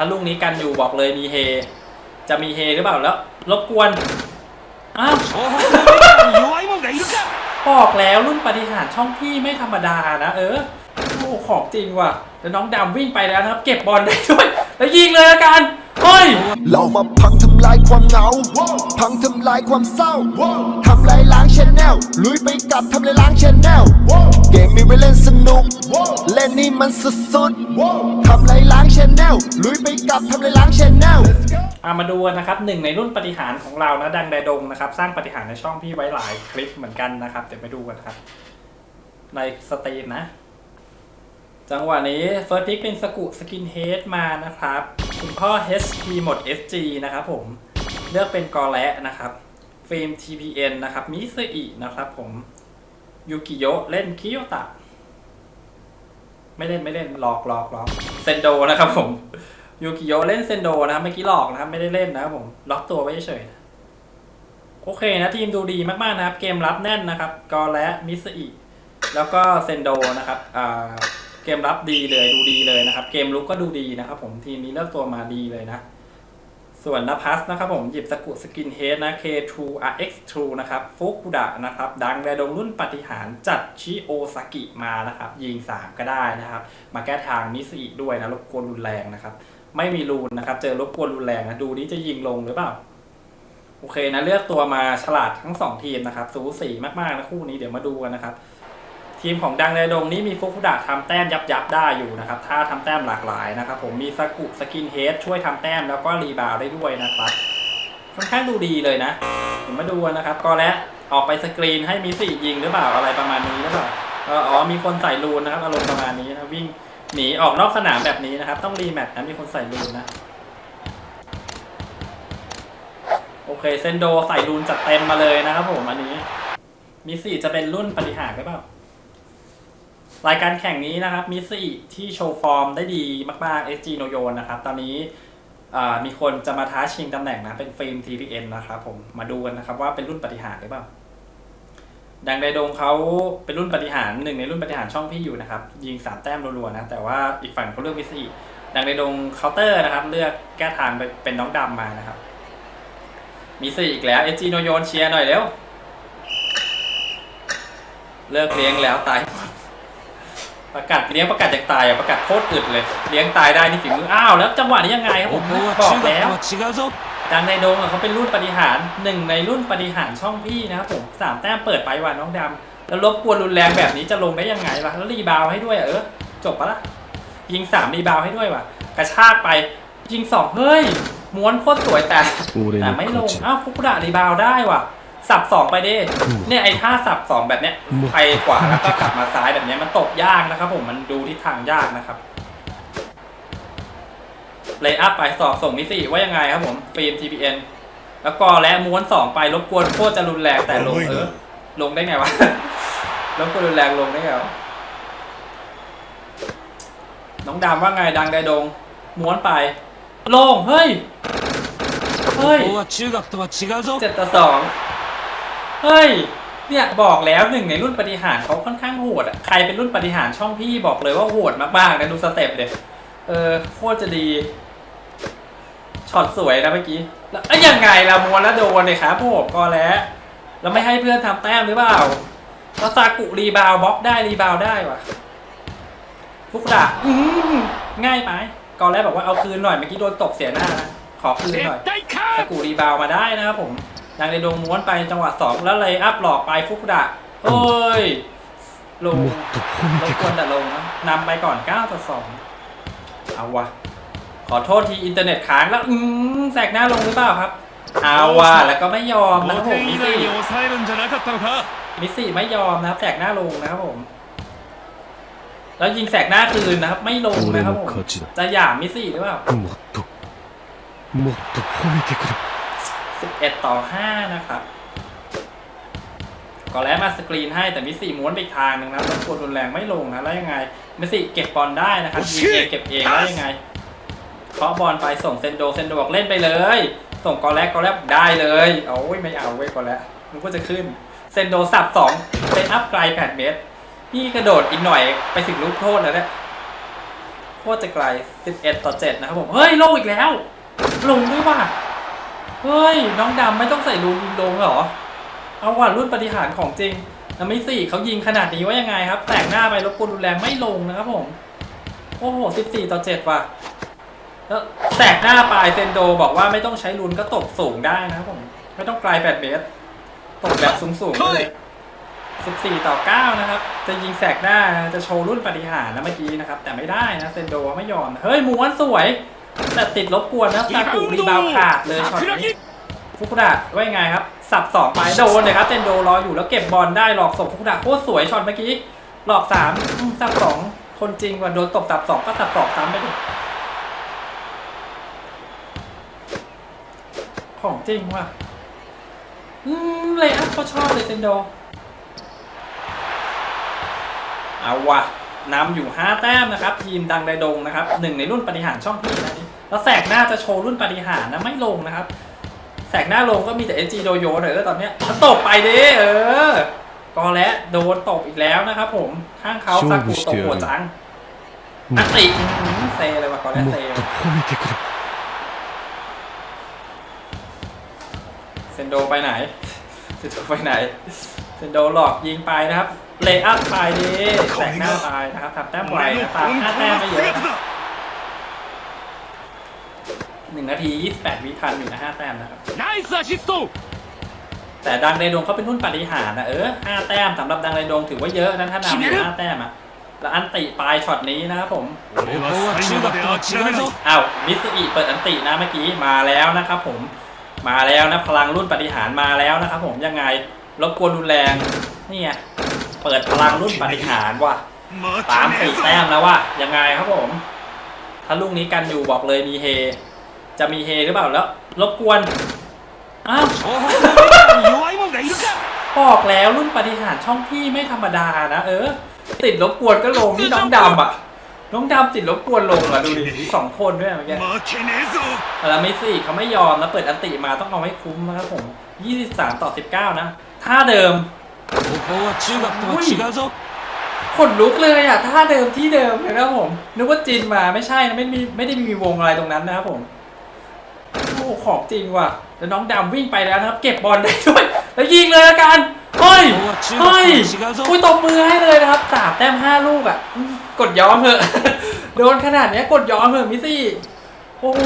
ถ้าลูกนี้กันอยู่บอกเลยมีเฮ จะมีเฮหรือเปล่าแล้ว รบกวน อ้าวบอกแล้วรุ่นปฏิหารช่องพี่ไม่ธรรมดานะเออโอ้ของจริงว่ะ แล้วน้องดำวิ่งไปแล้วนะครับ เก็บบอลได้ด้วย แล้วยิงเลยละกันเฮ้ย เรามาพังทำลายความเหงา พังทำลายความเศร้า ทำลายล้างชแนลลุยไปกับทำลายล้างชแนล มมีไว้เล่นสนุก เล่นนี่มันสุดๆทำลายล้างชแนลลุยไปกับทำลายล้างชแนลเอามาดูกันนะครับหนึ่งในรุ่นปฏิหารย์ของเรานะดังไดดงนะครับ สร้างปฏิหารย์ในช่องพี่ไว้หลายคลิปเหมือนกันนะครับ เดี๋ยวไปดูกันครับ ในสตรีมนะ จังหวะนี้เฟิร์สพิกเป็นสกุสกินเฮดมานะครับคุณพ่อ HP หมด SG นะครับผมเลือกเป็นกอแระนะครับฟิล์ม TPN นะครับมิซึอินะครับผม ยูกิโยะเล่นคิโยตะ ไม่เล่นไม่เล่นหลอกหลอกหลอกเซนโดนะครับผมยูกิโยเล่นเซนโดนะครับเมื่อกี้หลอกนะครับไม่ได้เล่นนะครับผมล็อกตัวไว้เฉยโอเคนะทีมดูดีมากๆนะครับ เกมรับแน่นนะครับ กอและมิสอิแล้วก็เซนโดนะครับเกมรับดีเลยดูดีเลยนะครับ เกมลุกก็ดูดีนะครับ ผมทีมนี้เลือกตัวมาดีเลยนะ ส่วนนภัสนะครับผมหยิบสกุสกินเฮดนะ K2 RX2 นะครับฟุกุดะนะครับ ดังแดดงรุ่นปฏิหารจัดชิโอซากิมานะครับ ยิง 3 ก็ได้นะครับ มาแก้ทางมิสอิด้วยนะรบกวนรุนแรงนะครับ ไม่มีรูนนะครับ เจอรบกวนรุนแรงนะ ดูนี่จะยิงลงหรือเปล่า โอเคนะ เลือกตัวมาฉลาดทั้งสองทีมนะครับ สูสีมากๆนะคู่นี้เดี๋ยวมาดูกันนะครับ ทีมของดังในดงนี้มีฟุกุดะทำแต้มยับยับได้อยู่นะครับถ้าทำแต้มหลากหลายนะครับผมมีสกุสกินเฮดช่วยทำแต้มแล้วก็รีบาวด์ได้ด้วยนะครับค่อนข้างดูดีเลยนะเดี๋ยวมาดูนะครับ ก็และออกไปสกรีนให้มีสี่ยิงหรือเปล่าอะไรประมาณนี้หรือเปล่าเอออ๋อมีคนใส่รูนนะครับอารมณ์ประมาณนี้นะวิ่งหนีออกนอกสนามแบบนี้นะครับ ต้องรีแมตช์นะมีคนใส่รูนนะโอเคเซนโดใส่รูนจัดเต็มมาเลยนะครับผมอันนี้ มีสี่จะเป็นรุ่นปฏิหารหรือเปล่า รายการแข่งนี้นะครับมิสอิที่โชว์ฟอร์มได้ดีมากๆ SG โนโยนนะครับ ตอนนี้มีคนจะมาท้าชิงตำแหน่งนะเป็นฟิล์ม TPN นะครับผมมาดูกันนะครับว่าเป็นรุ่นปฏิหารหรือเปล่า ดังไดดงเขาเป็นรุ่นปฏิหารหนึ่งในรุ่นปฏิหารช่องพี่อยู่นะครับ ยิงสามแต้มรัวๆนะ แต่ว่าอีกฝั่งเขาเลือกมิสอิดังไดดงเคาน์เตอร์นะครับ เลือกแก้ทางไปเป็นน้องดำมานะครับ มิสอิอีกแล้ว SG โนโยนเชียร์หน่อยเร็วเลิกเลี้ยงแล้วตายหมด ประกาศเลี้ยงประกาศจากตายอะประกาศโคตรอึดเลย เลี้ยงตายได้นี่ฝีมืออ้าวแล้วจังหวะนี้ยังไงครับผมบอกแล้วดังในโดมเขาเป็นรุ่นปฏิหารหนึ่งในรุ่นปฏิหารช่องพี่นะครับผมสามแต้มเปิดไปว่าน้องดำ แล้วลบกวนรุนแรงแบบนี้จะลงได้ยังไงวะแล้วรีบาวให้ด้วยเออจบปะละยิงสามรีบาวให้ด้วยวะกระชากไปยิงสองเฮ้ยม้วนโคตรสวยแต่แต่ไม่ลงอ้าวฟุกุดะรีบาวได้ว่ะ สับสองไปดิ เนี่ยไอ้ท่าสับสองแบบเนี้ยไปขวาแล้วก็กลับมาซ้ายแบบเนี้ยมันตกยากนะครับผมมันดูทิศทางยากนะครับเลย์อัพไปสอบส่งมิสซี่ว่ายังไงครับผมฟีล์ม TPN แล้วก็และม้วนสองไปรบกวนโคตรจะรุนแรงแต่ลงเออลงได้ไงวะรบกวนรุนแรงลงได้ไงวะน้องดำว่าไงดังไดดง ม้วนไปลงเฮ้ยเฮ้ยเจ็ดต่อสอง เฮ้ย เนี่ยบอกแล้วหนึ่งในรุ่นปฏิหารเขาค่อนข้างโหดอะ ใครเป็นรุ่นปฏิหารช่องพี่บอกเลยว่าโหดมากๆนะดูสเต็ปเด็ดเออโคตรจะดี ช็อตสวยนะเมื่อกี้ แล้วยังไงเรามวนแล้วโดนเลยครับผมก็แล้วเราไม่ให้เพื่อนทำแต้มหรือเปล่าเราซากุรีบาวบล็อกได้รีบาวได้วะฟุกดาอืมง่ายไหมกอแล้วบอกว่าเอาคืนหน่อยเมื่อกี้โดนตกเสียหน้านะขอคืนหน่อยซากุรีบาวมาได้นะครับผม ดังในดวงม้วนไปจังหวะสองแล้วเลยอัพหลอกไปฟุกุดะโอ้ยลงลงควรจะลงนะนำไปก่อนเก้าต่อสองเอาวะขอโทษทีอินเทอร์เน็ตค้างแล้ว อืมแสกหน้าลงหรือเปล่าครับ เอาวะแล้วก็ไม่ยอมนะครัผมมิซี่มิซี่ไม่ยอมนะครับแสกหน้าลงนะครับผม แล้วยิงแสกหน้าคืนนะครับ ไม่ลงนะครับผมจะหยามมิซี่หรือเปล่า 11 ต่อ 5 นะครับก็แล้วมาสกรีนให้แต่มิสซี่ม้วนไปอีกทางหนึ่งนะรบกวนรุนแรงไม่ลงนะแล้วยังไงมิสซี่เก็บบอลได้นะครับยิงเองเก็บเองแล้วยังไงเคาะบอลไปส่งเซนโดเซนโดบอกเล่นไปเลย ส่งกอแลกกอแลกได้เลยโอ้ยไม่เอาเว้ยกอแลกนึกว่าจะขึ้นเซนโดสับสองเป็นอัพไกล8เมตรนี่กระโดดอีกหน่อยไปถึงลูกโทษแล้วเนี่ยโคตรจะไกล11 ต่อ 7 นะครับผม เฮ้ยลงอีกแล้ว ลงด้วยว่ะ เฮ้ย น้องดำไม่ต้องใส่รูนยิงลงเหรอ เอาว่ะรุ่นปฏิหารย์ของจริงนะไม่สี่เขายิงขนาดนี้ว่ายังไงครับ แตกหน้าไปรบกวนรุนแรงไม่ลงนะครับผม โอ้โห14ต่อ7ว่ะ แล้วแตกหน้าปลายเซนโดบอกว่าไม่ต้องใช้รุนก็ตกสูงได้นะครับผม ไม่ต้องไกล8เมตร ตกแบบสูงๆเลย14ต่อ9นะครับ จะยิงแสกหน้านะจะโชว์รุ่นปฏิหารย์นะเมื่อกี้นะครับ แต่ไม่ได้นะเซนโดไม่ยอมนะเฮ้ยม้วนสวย แต่ติดรบกวนนะซากุรีบาวด์ขาดเลยช็อตนี้ฟุกุดะว่ายังไงครับ สับสองไปโดนเลยครับเซนโดรออยู่แล้วเก็บบอลได้หลอกส่งฟุกุดะโคตรสวยช็อตเมื่อกี้หลอกสามอืมสับสองคนจริงว่าโดนตบสับสองก็สับสองซ้ำไปดิของจริงว่ะอืมเลยอะเขาชอบเลยเซนโดเอาว่ะนำอยู่ 5 แต้มนะครับ ทีมดังไดดงนะครับหนึ่งในรุ่นปฏิหารช่องพี่นะนี่ แล้วแสกหน้าจะโชว์รุ่นปฏิหารนะไม่ลงนะครับ แสกหน้าลงก็มีแต่เอจีโดโยเลยตอนเนี้ยมันตกไปดิเออ ก็และโดนตกอีกแล้วนะครับผมข้างเขาซากกูตกหัวจังอัติเซเลยว่ะก็และเซเซนโดไปไหนเซนโดไปไหนเซนโดหลอกยิงไปนะครับเลย์อัพไปดิแสกหน้าไปนะครับทำแต้มไวนะครับแต้มไปเยอะ หนึ่งนาทียี่สิบแปดวิทันอยู่นะห้าแต้มนะครับไนซ์อาชิสตูแต่ดังเรดงเขาเป็นรุ่นปฏิหารนะเออห้าแต้มสำหรับดังเรดงถือว่าเยอะนะถ้านำอปห้าแต้มอะแล้วอันติปลายช็อตนี้นะครับผมอ้าวมิสอิเปิดอันตินะเมื่อกี้มาแล้วนะครับผมมาแล้วนะพลังรุ่นปฏิหารมาแล้วนะครับผมยังไงรบกวนรุนแรงนี่ไงเปิดพลังรุ่นปฏิหารว่ะสามสี่แต้มแล้วว่ะยังไงครับผม ถ้าลูกนี้กันอยู่บอกเลยมีเฮ จะมีเฮหรือเปล่าแล้วรบกวนอ้าวบอกแล้วรุ่นปฏิหารช่องพี่ไม่ธรรมดานะเออ ติดรบกวนก็ลงนี่น้องดำอะน้องดำติดรบกวนลงอะดูดิสองคนด้วยเมื่อกี้แล้วไม่สิเขาไม่ยอมแล้วเปิดอันติมาต้องเอาให้คุ้มนะครับผม 23 ต่อ 19 นะท่าเดิมโอ้ยขนลุกเลยอะท่าเดิมที่เดิมเลยนะผมนึกว่าจินมาไม่ใช่นะไม่มีไม่ได้มีวงอะไรตรงนั้นนะครับผม โอ้ขอบจริงว่ะ แล้วน้องดำวิ่งไปแล้วนะครับ เก็บบอลได้ด้วย แล้วยิงเลยละกันเฮ้ยเฮ้ยคุยตบมือให้เลยนะครับสามแต้มห้าลูกอะ กดย้อมเถอะ โดนขนาดนี้กดย้อมเถอะมิซี่ โอ้โห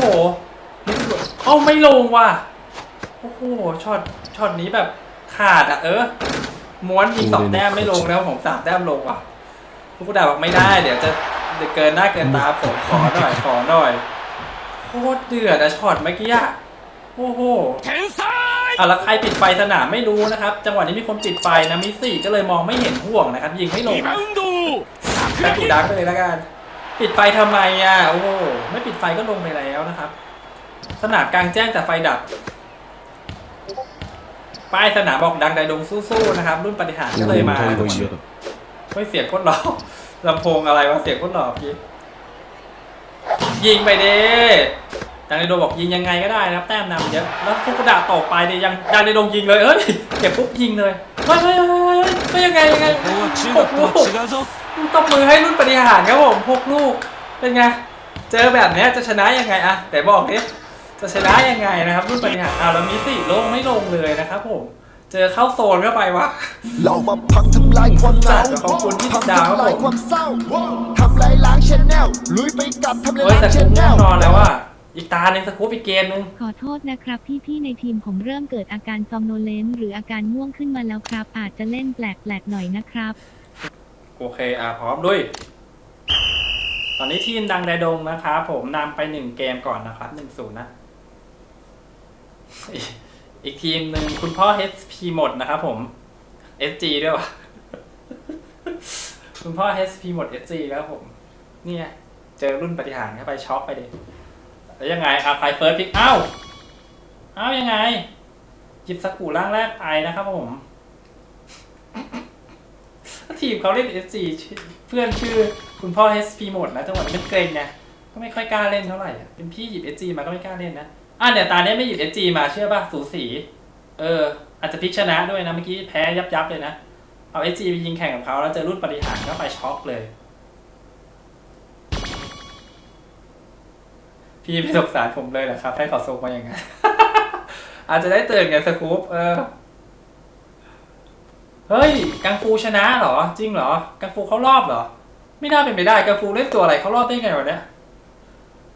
เอ้าไม่ลงว่ะ โอ้โห ช็อต ช็อตนี้แบบขาดอะ เออ ม้วนยิงสองแต้มไม่ลงแล้วผมสามแต้มลงว่ะลูกดาบอกไม่ได้ เดี๋ยวจะเกินหน้าเกินตาผมขอหน่อย ขอหน่อย โคตรเดือดอะช็อตเมื่อกี้อะโอ้โหอะแล้วใครปิดไฟสนามไม่รู้นะครับ จังหวะนี้มีคนปิดไฟนะมิสี่ก็เลยมองไม่เห็นห่วงนะครับ ยิงไม่ลงแต่กูดักไปเลยละกัน ปิดไฟทำไมอะโอ้โหไม่ปิดไฟก็ลงไปแล้วนะครับ สนามกลางแจ้งแต่ไฟดับ ป้ายสนามบอกดังไดดงสู้ๆนะครับ รุ่นปฏิหารก็เลยมาไม่เสียงก้นหลอกลำโพงอะไรวะเสียงก้นหลอกพี่ ยิงไปเด้ดังในโดบอกยิงยังไงก็ได้นะครับแต้มนำเยอะแล้วฟุกุดะตกไปเนี่ยยังดังในโดยิงเลยเอ้ยเก็บปุ๊บยิงเลยไม่ไม่ไม่ไม่ยังไงยังไงหกลูกตบมือให้รุ่นปฏิหารครับผมหกลูกเป็นไงเจอแบบนี้จะชนะยังไงอะแต่บอกเดิจะชนะยังไงนะครับรุ่นปฏิหารอ้าวแล้วมิสิลงไม่ลงเลยนะครับผม เจอเข้าโซนเข้าไปวะ เรามาพังทำลายความเหงาจัดขอบคุณที่พังดาวครับทำลายผมความเศร้าทำลายล้างชแนลลุยไปกับทำลายเฮ้ยล้างแต่ชผมแนง่วลงนอนแล้วว่า อีกตาหนึ่งสกู๊ปอีกเกมนึง ขอโทษนะครับ พี่ๆในทีมผมเริ่มเกิดอาการซอมโนเลนหรืออาการง่วงขึ้นมาแล้วครับ อาจจะเล่นแปลกๆหน่อยนะครับ โอเค อะพร้อมด้วย ตอนนี้ทีมดังไดดงนะครับผมนำไปหนึ่งเกมก่อนนะครับหนึ่งศูนย์นะ อีกทีมหนึ่งคุณพ่อ HP หมดนะครับผม SG ด้วยวะคุณพ่อ HP หมด SG แล้วผม เนี่ย เจอรุ่นปฏิหารเข้าไปช็อกไปดิแล้วยังไงอาไฟเฟิร์สพิกเอ้าเอ้ายังไงหยิบสกกูร่างแรกไปนะครับผม ทีมเขาเล่น SG เพื่อนชื่อคุณพ่อ SP หมดนะจังหวะนี้มันเกรงไงก็ไม่ค่อยกล้าเล่นเท่าไหร่เป็นพี่หยิบ SG มาก็ไม่กล้าเล่นนะ อะเดี๋ยตาเนี้ยไม่หยิบ SG มาเชื่อป่ะสูสี เออ อาจจะพลิกชนะด้วยนะเมื่อกี้แพ้ยับยับเลยนะ เอา SG ไปยิงแข่งกับเขาแล้วเจอรุ่นปฏิหารก็ไปช็อกเลย พี่ไม่สงสารผมเลยเหรอครับ ให้เขาส่งมาอย่างไงอาจจะได้เตือนไงสกู๊ปเออ เฮ้ย กังฟูชนะเหรอ จริงเหรอ กังฟูเขารอบเหรอ ไม่น่าเป็นไปได้กังฟูเล่นตัวอะไรเขารอบได้ไงวะเนี่ย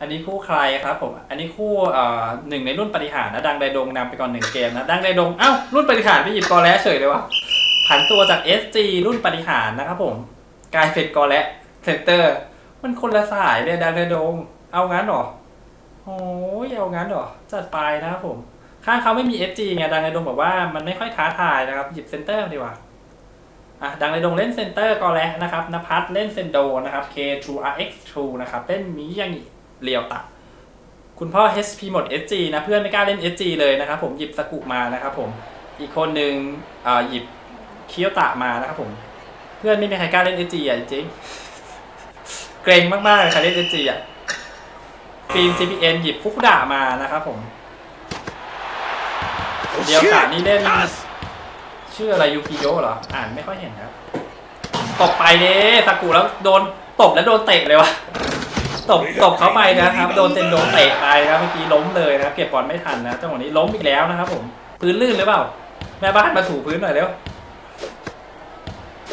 อันนี้คู่ใครครับผมอันนี้คู่เอ่อหนึ่งในรุ่นปฏิหารนะดังไดดงนำไปก่อนหนึ่งเกมนะดังไดดงเอ้ารุ่นปฏิหารไปหยิบกอแล้เฉยเลยวะผันตัวจาก SG รุ่นปฏิหารนะครับผมกลายเป็นกอแล้เซนเตอร์ มันคนละสายเลยดังไดดง เอางั้นเหรอโอ้ยเอางั้นเหรอจัดไปนะครับผม ข้างเขาไม่มี SG ไงดังไดดงบอกว่ามันไม่ค่อยท้าทายนะครับหยิบเซนเตอร์ดีกว่าอะดังไดดงเล่นเซนเตอร์กอแล้นะครับนภัสเล่นเซนโดนะครับ K True RX True นะครับเล่นมิยัง เรียวตะ คุณพ่อ HP หมด SG นะเพื่อนไม่กล้าเล่น SG เลยนะครับผมหยิบสกุมานะครับผมอีกคนหนึ่งอ่อหยิบเคียวตะมานะครับผม เพื่อนไม่มีใครกล้าเล่น SG อะจริงเกรงมากๆเลยใครเล่น SG อะฟิล์ม CPN หยิบฟุกดะมานะครับผม เดียวตะนี่เล่น ชื่ออะไรยูกิโยเหรอ อ่านไม่ค่อยเห็นครับตบไปเด้สกุแล้วโดนตบแล้วโดนเตะเลยวะ ตบตบเขาไปนะครับ โดนเซนโดเตะไปนะครัเมื่อกี้ล้มเลยนะเก็บบอลไม่ทันนะจังหวะนี้ล้มอีกแล้วนะครับ ผมพื้นลื่นหรือเปล่า แม่บ้านมาถูพื้นหน่อยเร็ว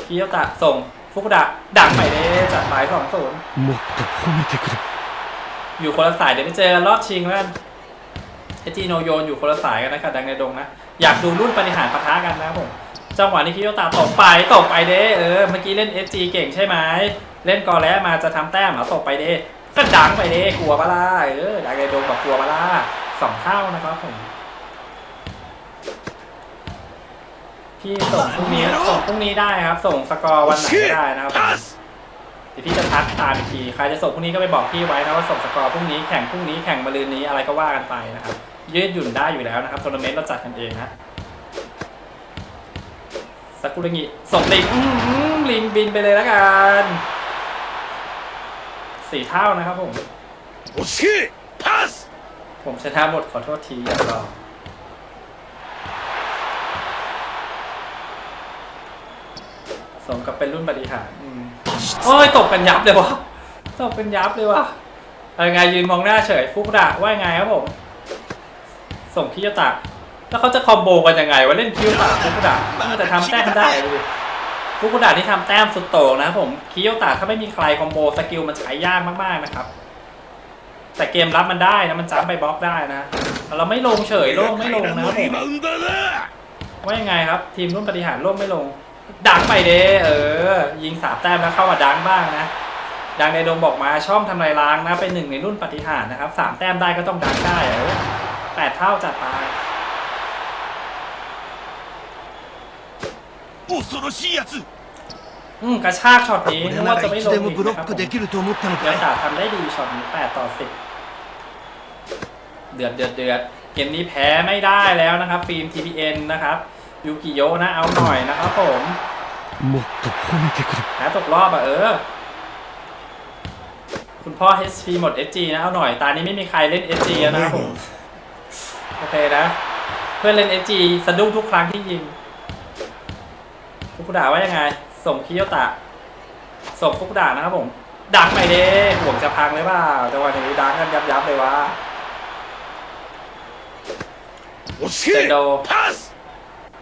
คิโยตะส่งฟุกุดะดักไปเลยจัดไปสองศูนย์อยู่คนละสายเดี๋ยวไปเจอกัรอบชิงแล้วกัเอจีโนโยนอยู่คนละสายกันนะครับดังในดงนะอยากดูรุ่นปฏิหารปะทะกันนะครับผมจังหวะนี้คิโยตะตกไปตกไปเด้เออเมื่อกี้เล่นเ SG เก่งใช่ไหมเล่นกอแล้วมาจะทำแต้มเหรอตกไปเด้ ก็ดังไปเด้กลัวปะล่ะเออดังในดงบอกกลัวปะล่ะสองเท่านะครับผมพี่ส่งพรุ่งนี้ส่งพรุ่งนี้ได้ครับ ส่งสกอร์วันไหนก็ได้นะครับผมเดี๋ยวพี่จะทักตามอีกทีใครจะส่งพรุ่งนี้ก็ไปบอกพี่ไว้นะว่าส่งสกอร์พรุ่งนี้แข่งพรุ่งนี้แข่งมะรืนนี้อะไรก็ว่ากันไปนะครับยืดหยุ่นได้อยู่แล้วนะครับทัวร์นาเมนต์เราจัดกันเองนะสักุระงิส่งลิงอื้อหือลิงบินไปเลยแล้วกัน สี่เท่านะครับผมโอเคพาสผมชนะหมดขอโทษทีอย่างรอสมกับเป็นรุ่นปฏิหารโอ้ยตกเป็นยับเลยวะตกเป็นยับเลยวะเอาไงยืนมองหน้าเฉยฟุกดะว่าไงครับผม ส่งคิยตักแล้วเขาจะคอมโบกันยังไงว่าเล่นคิวตักฟุกดะมันจะทำแต้มได้ ฟุกุดะที่ทำแต้มสุดโต่งนะครับผมคิโยตะถ้าไม่มีใครคอมโบสกิลมันใช้ยากมากๆนะครับ แต่เกมรับมันได้นะมันจ้ำไปบล็อกได้นะแต่เราไม่ลงเฉยโล่งไม่ลงนะครับผม リバウンドだ ว่ายังไงครับ ทีมรุ่นปฏิหารโล่งไม่ลง ดังไปเด้เออ ยิงสามแต้มแล้วเข้ามาดังบ้างนะ ดังในโดมบอกมาช่องทำลายล้างนะเป็นหนึ่งในรุ่นปฏิหารนะครับสามแต้มได้ก็ต้องดังได้เออแปดเท่าจัดไป 恐ろしいやつ อืมกระชากช็อตนี้นึกว่าจะไม่ลงอีกนะครับผมเนื้อสาทำได้ดีช็อตนี้แปดต่อสิบเดือดเดือดเดือดเกมนี้แพ้ไม่ได้แล้วนะครับ ฟิล์ม TPN นะครับยูกิโยนะเอาหน่อยนะครับผมหมดตกคนที่แพ้ตกรอบอะเออ คุณพ่อ HP หมด SG นะเอาหน่อย ตานี้ไม่มีใครเล่น SG แล้วนะครับผมโอเคนะ เพื่อนเล่น SG สะดุ้งทุกครั้งที่ยิงคุณผู้ด่าว่ายังไง ส่งคิโยตะ ส่งฟุกดานะครับผม ดักไปเด้ห่วงจะพังเลยเปล่าแต่วันนี้ดังกันยับยับเลยวะเซโด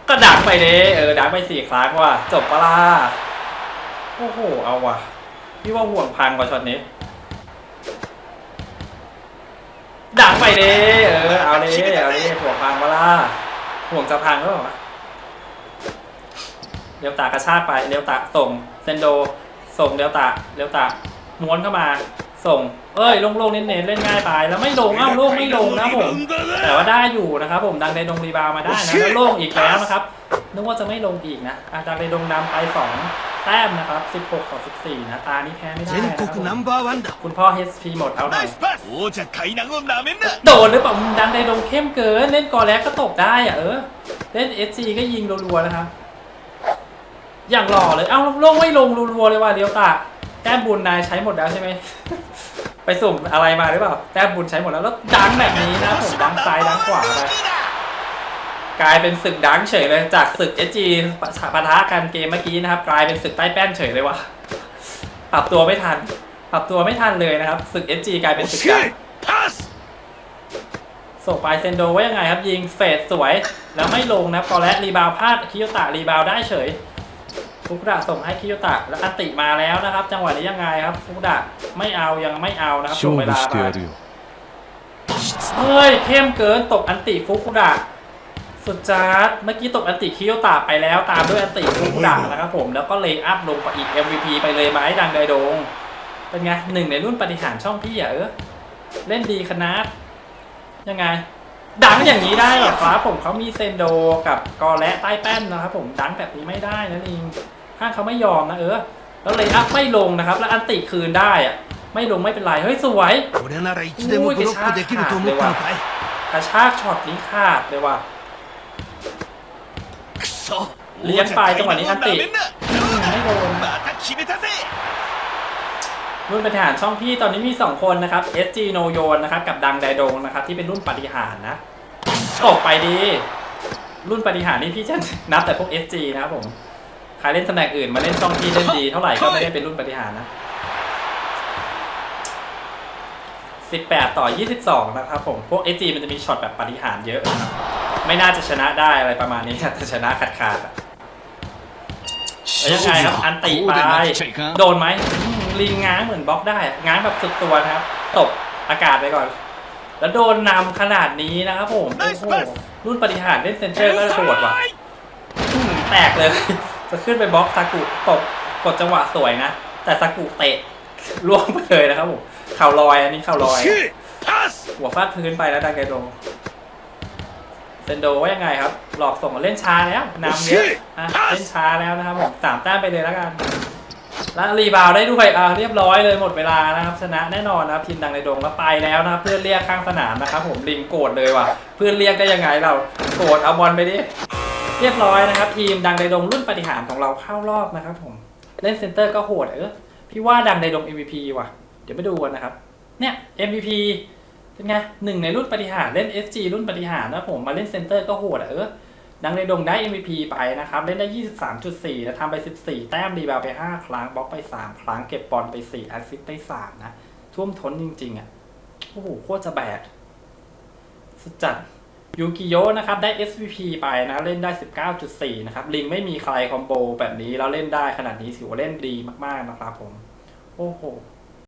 ก็ดักไปเด้เออดักไปสี่ครั้งว่ะจบปะล่ะโอ้โหเอาว่ะพี่ว่าห่วงพังกว่าช็อตนี้ดักไปเด้เออเอาเด้เอาเด้ห่วงพังปะล่ะห่วงจะพังก็หรอ เดลตากระชากไปเดลตาส่งเซนโด ส่งเดลตาเดลตาม้วนเข้ามา ส่ง เอ้ยลงลงเน้นเน้นเล่นง่ายไป แล้วไม่ลงอ้าวโลงไม่ลงนะผม แต่ว่าได้อยู่นะครับ ผมดังในดงรีบาวมาได้นะแล้วโล่งอีกแล้วนะครับนึกว่าจะไม่ลงอีกนะอาดังในดงนำไป2แต้มนะครับ 16ต่อ14นะตานี่แพ้ไม่ได้นะครับคุณพ่อ HP หมดเอาหน่อยโดนหรือเปล่าดังในดงเข้มเกิน เล่นกอแลกก็ตกได้อะเออเล่น SG ก็ยิงรัวๆนะครับ อย่างหล่อเลย เอ้าลงไม่ลงรัวเลยว่ะเดียวตาแต้มบุญนายใช้หมดแล้วใช่ไหม ไปสุ่มอะไรมาหรือเปล่า แต้มบุญใช้หมดแล้ว แล้วดังแบบนี้นะผมดังซ้ายดังขวาไปกลายเป็นศึกดังเฉยเลย จากศึกเอจีปะทะกันเกมเมื่อกี้นะครับ กลายเป็นศึกใต้แป้นเฉยเลยว่ะ ปรับตัวไม่ทัน ปรับตัวไม่ทันเลยนะครับ ศึกเอจีกลายเป็นศึกดังส่งไปเซนโดไว้ยังไงครับ ยิงเฟดสวย แล้วไม่ลงนะพอและรีบาวพลาดคิโยตะรีบาวได้เฉย ฟุกุดะส่งให้คิโยตะและอันติมาแล้วนะครับ จังหวะนี้ยังไงครับฟุกุดะไม่เอายังไม่เอานะครับจงเวลาไปเฮ้ยเข้มเกินตกอันติฟุกุดะสุดจัดเมื่อกี้ตกอันติคิโยตะไปแล้ว ตามด้วยอันติฟุกุดะนะครับผมแล้วก็เลย์อัพลงไปอีก MVP ไปเลยไห้ดังไดโดง เป็นไงหนึ่งในรุ่นปฏิหารช่องพี่อะเออเล่นดีขนาดยังไงดังอย่างนี้ได้หรอครับผมเขามีเซนโดกับกอและใต้แป้นนะครับผมดังแบบนี้ไม่ได้นะลิง ข้างเขาไม่ยอมนะเออ แล้วเลยอัพไม่ลงนะครับ แล้วอันติคืนได้อะไม่ลงไม่เป็นไรเฮ้ยสวยอุ้ยกระชากขาดเลยว่ะกระชากช็อตนี้ขาดเลยว่ะเลี้ยงไปจังหวะนี้อันติไม่ลงนรุ่นปฏิหารช่องพี่ตอนนี้มี 2 คนนะครับ SG โนโยนนะครับ กับดังไดดงนะครับ ที่เป็นรุ่นปฏิหารนะตกไปดี รุ่นปฏิหารนี่พี่จะนับแต่พวก SG นะครับผม ใครเล่นตำแหน่งอื่นมาเล่นช่องพี่เล่นดีเท่าไหร่ก็ไม่ได้เป็นรุ่นปฏิหารนะ 18 ต่อ 22 นะครับผม พวก SG มันจะมีช็อตแบบปฏิหารเยอะนะครับไม่น่าจะชนะได้อะไรประมาณนี้แต่ชนะขาดขาดๆอะแล้วยังไงครับ อันติไป โดนไหมอืมลิงง้างเหมือนบล็อกได้อะง้างแบบสุดตัวนะครับตกอากาศไปก่อน แล้วโดนนำขนาดนี้นะครับผม โอ้โห รุ่นปฏิหารเล่นเซนเตอร์ก็โหดว่ะอืมแตกเลย จะขึ้นไปบล็อกซากุตกกดจังหวะสวยนะ แต่ซากุเตะล่วงไปเลยนะครับผมเข่าลอยอันนี้เข่าลอย หัวฟาดพื้นไปแล้วดังไกโดเซนโดว่ายังไงครับ หลอกส่งเล่นช้าแล้วนำเยอะอะเล่นช้าแล้วนะครับผมสามแต้มไปเลยแล้วกันแล้วรีบาวได้ด้วยอ่าเรียบร้อยเลยหมดเวลานะครับ ชนะแน่นอนนะครับทีมดังในดงแล้วไปแล้วนะเพื่อนเรียกข้างสนามนะครับผมลิงโกรธเลยว่ะ เพื่อนเรียกได้ยังไงเราโกรธเอาบอลไปดิ เรียบร้อยนะครับ ทีมดังในดงรุ่นปฏิหารของเราเข้ารอบนะครับผม เล่นเซนเตอร์ก็โหดเออพี่ว่าดังในดง MVP ว่ะ เดี๋ยวไปดูกันนะครับ เนี่ย MVP เป็นไงหนึ่งในรุ่นปฏิหารเล่น SG รุ่นปฏิหารนะผมมาเล่นเซนเตอร์ก็โหดเออดังในดงได้ MVP ไปนะครับ เล่นได้ 23.4นะทำไป 14 แต้มรีบาวด์ไป 5 ครั้งบล็อกไป 3 ครั้งเก็บบอลไป 4 แอสซิสต์ไป 3 นะ ท่วมท้นจริง ๆ อะ โอ้โห โคตรจะแบกสุดจัด ยูกิโยนะครับได้ SVP ไปนะเล่นได้ 19.4 นะครับ ลิงไม่มีใครคอมโบแบบนี้ แล้วเล่นได้ขนาดนี้ถือว่าเล่นดีมากๆนะครับผม โอ้โห